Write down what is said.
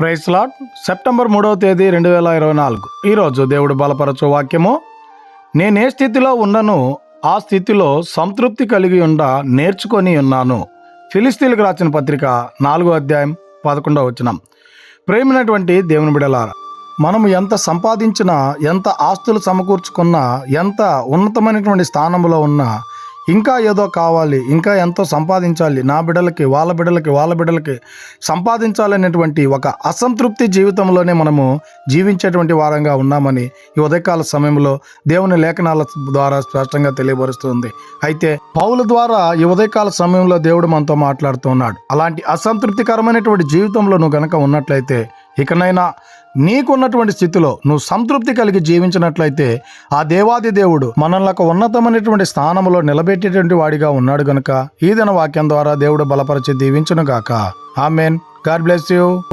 Price lot September మూడవ తేదీ రెండు వేల ఇరవై నాలుగు. ఈరోజు దేవుడు బలపరచు వాక్యము. నేనే స్థితిలో ఉన్నను ఆ స్థితిలో సంతృప్తి కలిగి ఉండ నేర్చుకొని ఉన్నాను. ఫిలిస్తీన్లకు రాసిన పత్రిక నాలుగో అధ్యాయం పదకొండవ వచనం. ప్రేమినటువంటి దేవుని బిడలార మనము ఎంత సంపాదించినా ఎంత ఆస్తులు సమకూర్చుకున్నా ఎంత ఉన్నతమైనటువంటి స్థానంలో ఉన్నా ఇంకా ఏదో కావాలి ఇంకా ఎంతో సంపాదించాలి నా బిడ్డలకి వాళ్ళ బిడ్డలకి వాళ్ళ బిడ్డలకి సంపాదించాలనేటువంటి ఒక అసంతృప్తి జీవితంలోనే మనము జీవించేటువంటి వారంగా ఉన్నామని ఈ ఉదయకాల సమయంలో దేవుని లేఖనాల ద్వారా స్పష్టంగా తెలియపరుస్తుంది. అయితే పౌల ద్వారా ఈ ఉదయకాల సమయంలో దేవుడు మనతో మాట్లాడుతూ ఉన్నాడు. అలాంటి అసంతృప్తికరమైనటువంటి జీవితంలో నువ్వు గనక ఉన్నట్లయితే ఇకనైనా నీకున్నటువంటి స్థితిలో నువ్వు సంతృప్తి కలిగి జీవించినట్లయితే ఆ దేవాది దేవుడు మనల్ని ఒక ఉన్నతమైనటువంటి స్థానంలో నిలబెట్టేటువంటి వాడిగా ఉన్నాడు గనుక ఈ దిన వాక్యం ద్వారా దేవుడు బలపరిచి దీవించును గాక ఆమెన్. God bless you.